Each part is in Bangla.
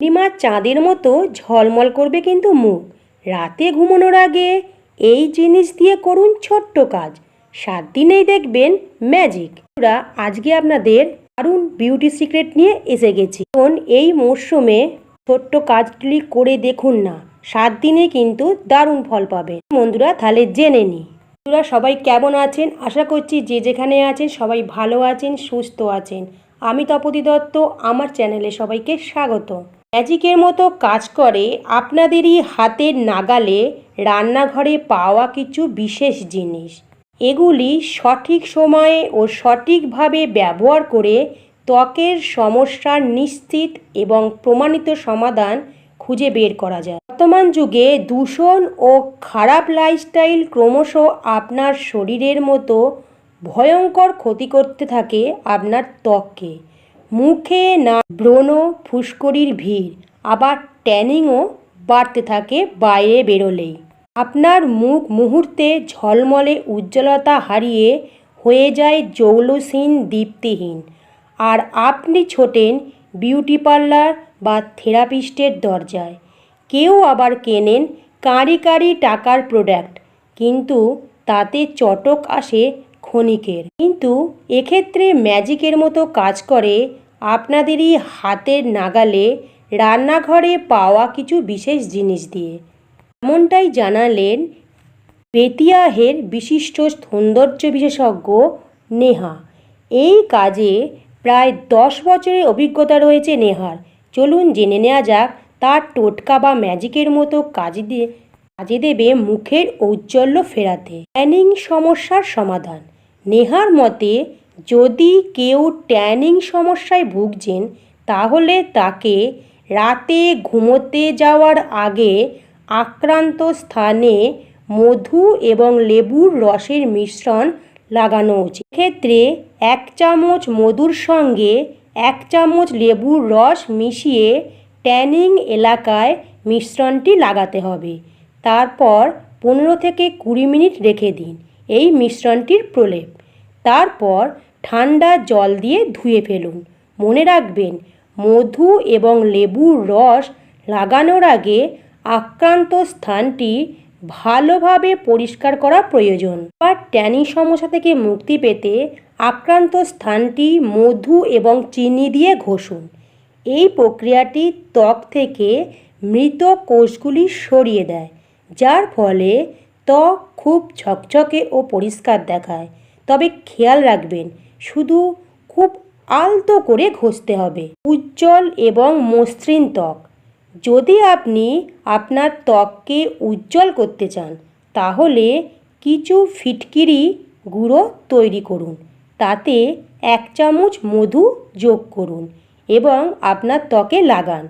পূর্ণিমার চাঁদের মতো ঝলমল করবে কিন্তু মুখ। রাতে ঘুমানোর আগে এই জিনিস দিয়ে করুন ছোট্ট কাজ। সাত দিনেই দেখবেন ম্যাজিক আজকে আপনাদের দারুণ বিউটি সিক্রেট নিয়ে এসে গেছি। এখন এই মরশুমে ছোট্ট কাজগুলি করে দেখুন না। সাত দিনে কিন্তু দারুণ ফল পাবে বন্ধুরা, তাহলে জেনে নিই বন্ধুরা, সবাই কেমন আছেন? আশা করছি যে যেখানে আছেন সবাই ভালো আছেন, সুস্থ আছেন। আমি তপতি দত্ত, আমার চ্যানেলে সবাইকে স্বাগত ম্যাজিকের মতো কাজ করে, আপনাদেরই হাতের নাগালে রান্নাঘরে পাওয়া কিছু বিশেষ জিনিস। এগুলি সঠিক সময়ে ও সঠিকভাবে ব্যবহার করে ত্বকের সমস্যার নিশ্চিত এবং প্রমাণিত সমাধান খুঁজে বের করা যায়। বর্তমান যুগে দূষণ ও খারাপ লাইফস্টাইল ক্রমশ আপনার শরীরের মতো ভয়ঙ্কর ক্ষতি করতে থাকে আপনার ত্বককে। মুখে না ব্রণ ফুসকুড়ির ভিড়, আবার ট্যানিংও বাড়তে থাকে বাইরে বেরোলেই। আপনার মুখ মুহূর্তে ঝলমলে উজ্জ্বলতা হারিয়ে হয়ে যায় জৌলসীন দীপ্তিহীন। আর আপনি ছোটেন বিউটি পার্লার বা থেরাপিস্টের দরজায়। কেউ আবার কেনেন কাঁড়ি কাঁড়ি টাকার প্রোডাক্ট, কিন্তু তাতে চটক আসে ক্ষণিকের কিন্তু এক্ষেত্রে ম্যাজিকের মতো কাজ করে আপনাদেরই হাতের নাগালে রান্নাঘরে পাওয়া কিছু বিশেষ জিনিস দিয়ে। এমনটাই জানালেন বেতিয়াহের বিশিষ্ট সৌন্দর্য বিশেষজ্ঞ নেহা। এই কাজে প্রায় দশ বছরের অভিজ্ঞতা রয়েছে নেহার। চলুন জেনে নেওয়া যাক, তার টোটকা বা ম্যাজিকের মতো কাজ দিয়ে, কাজে দেবে মুখের ঔজ্জ্বল্য ফেরাতে। ট্যানিং সমস্যার সমাধান। নেহার মতে, যদি কেউ ট্যানিং সমস্যায় ভুগছেন, তাহলে তাকে রাতে ঘুমোতে যাওয়ার আগে আক্রান্ত স্থানে মধু এবং লেবুর রসের মিশ্রণ লাগানো উচিত। ক্ষেত্রে এক চামচ মধুর সঙ্গে এক চামচ লেবুর রস মিশিয়ে ট্যানিং এলাকায় মিশ্রণটি লাগাতে হবে। তারপর পনেরো থেকে কুড়ি মিনিট রেখে দিন। এই মিশ্রণটির প্রলেপ। তারপর ঠান্ডা জল দিয়ে ধুয়ে ফেলুন। মনে রাখবেন, মধু এবং লেবুর রস লাগানোর আগে আক্রান্ত স্থানটি ভালোভাবে পরিষ্কার করা প্রয়োজন। বা ট্যানি সমস্যা থেকে মুক্তি পেতে আক্রান্ত স্থানটি মধু এবং চিনি দিয়ে ঘষুন। এই প্রক্রিয়াটি ত্বক থেকে মৃত কোষগুলি সরিয়ে দেয়, যার ফলে ত্বক খুব ঝকঝকে ও পরিষ্কার দেখায়। তবে খেয়াল রাখবেন, শুধু খুব আলতো করে ঘষতে হবে। উজ্জ্বল এবং মসৃণ ত্বক। যদি আপনি আপনার ত্বককে উজ্জ্বল করতে চান, তাহলে কিছু ফিটকিরি গুঁড়ো তৈরি করুন। তাতে এক চামচ মধু যোগ করুন এবং আপনার ত্বকে লাগান।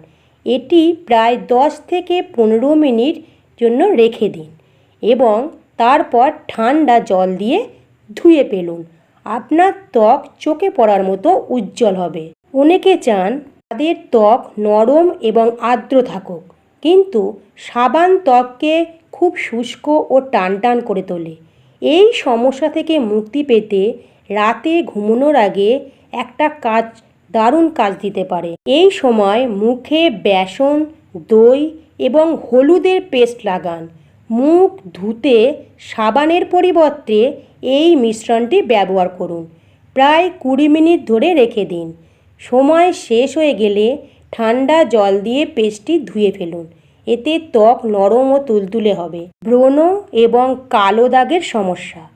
এটি প্রায় দশ থেকে পনেরো মিনিট জন্য রেখে দিন। এবং তারপর ঠান্ডা জল দিয়ে ধুয়ে ফেলুন। আপনার ত্বক চোখে পড়ার মতো উজ্জ্বল হবে। অনেকে চান তাদের ত্বক নরম এবং আর্দ্র থাকুক, কিন্তু সাবান ত্বককে খুব শুষ্ক ও টানটান করে তোলে। এই সমস্যা থেকে মুক্তি পেতে রাতে ঘুমানোর আগে একটা কাজ, দারুণ কাজ দিতে পারে। এই সময় মুখে বেসন, দই এবং হলুদের পেস্ট লাগান। মুখ ধুতে সাবানের পরিবর্তে এই মিশ্রণটি ব্যবহার করুন। প্রায় কুড়ি মিনিট ধরে রেখে দিন। সময় শেষ হয়ে গেলে ঠান্ডা জল দিয়ে পেস্টটি ধুয়ে ফেলুন। এতে ত্বক নরম ও তুলতুলে হবে। ব্রণ এবং কালো দাগের সমস্যা।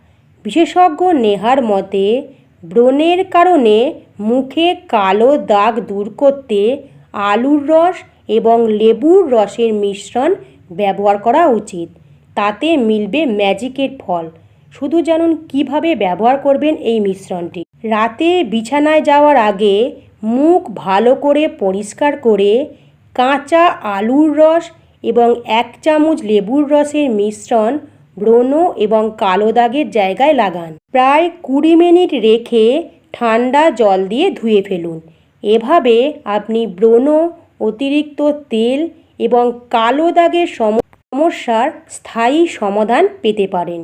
বিশেষজ্ঞ নেহার মতে, ব্রণের কারণে মুখে কালো দাগ দূর করতে আলুর রস এবং লেবুর রসের মিশ্রণ ব্যবহার করা উচিত। তাতে মিলবে ম্যাজিকের ফল। শুধু জানুন কীভাবে ব্যবহার করবেন এই মিশ্রণটি। রাতে বিছানায় যাওয়ার আগে মুখ ভালো করে পরিষ্কার করে কাঁচা আলুর রস এবং এক চামচ লেবুর রসের মিশ্রণ ব্রণ এবং কালো দাগের জায়গায় লাগান। প্রায় কুড়ি মিনিট রেখে ঠান্ডা জল দিয়ে ধুয়ে ফেলুন। এভাবে আপনি ব্রণ, অতিরিক্ত তেল এবং কালো দাগের সম- সমস্যার স্থায়ী সমাধান পেতে পারেন।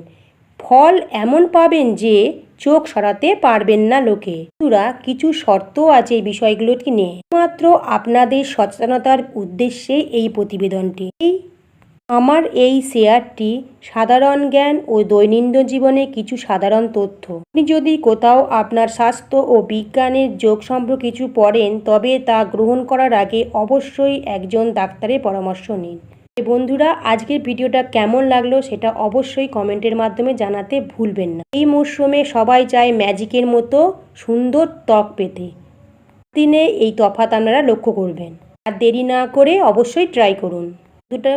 ফল এমন পাবেন যে চোখ সরাতে পারবেন না লোকে। বন্ধুরা, কিছু শর্ত আছে এই বিষয়গুলোকে নিয়ে। মাত্র আপনাদের সচেতনতার উদ্দেশ্যে এই প্রতিবেদনটি। আমার এই শেয়ারটি সাধারণ জ্ঞান ও দৈনন্দিন জীবনে কিছু সাধারণ তথ্য। আপনি যদি কোথাও আপনার স্বাস্থ্য ও বিজ্ঞানের যোগ সম্পর্কে কিছু পড়েন, তবে তা গ্রহণ করার আগে অবশ্যই একজন ডাক্তারের পরামর্শ নিন। বন্ধুরা, আজকের ভিডিওটা কেমন লাগল সেটা অবশ্যই কমেন্টের মাধ্যমে জানাতে ভুলবেন না। এই মরশুমে সবাই চায় ম্যাজিকের মতো সুন্দর ত্বক পেতে। দিনে এই তফাৎ আপনারা লক্ষ্য করবেন। আর দেরি না করে অবশ্যই ট্রাই করুন। দুটা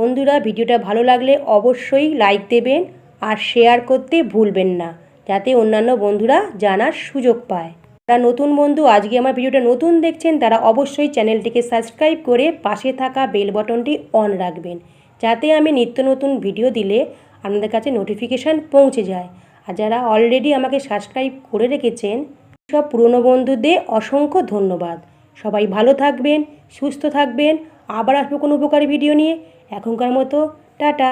বন্ধুরা, ভিডিওটা ভালো লাগলে অবশ্যই লাইক দেবেন আর শেয়ার করতে ভুলবেন না, যাতে অন্যান্য বন্ধুরা জানার সুযোগ পায়। যারা নতুন বন্ধু, আজকে আমার ভিডিওটা নতুন দেখছেন, তারা অবশ্যই চ্যানেলটিকে সাবস্ক্রাইব করে পাশে থাকা বেল বটনটি অন রাখবেন। যাতে আমি নিত্য নতুন ভিডিও দিলে আপনাদের কাছে নোটিফিকেশান পৌঁছে যায়। আর যারা অলরেডি আমাকে সাবস্ক্রাইব করে রেখেছেন, সব পুরনো বন্ধুদের অসংখ্য ধন্যবাদ। সবাই ভালো থাকবেন, সুস্থ থাকবেন। আবার আসব কোনো উপকারী ভিডিও নিয়ে। এখনকার মতো, টাটা।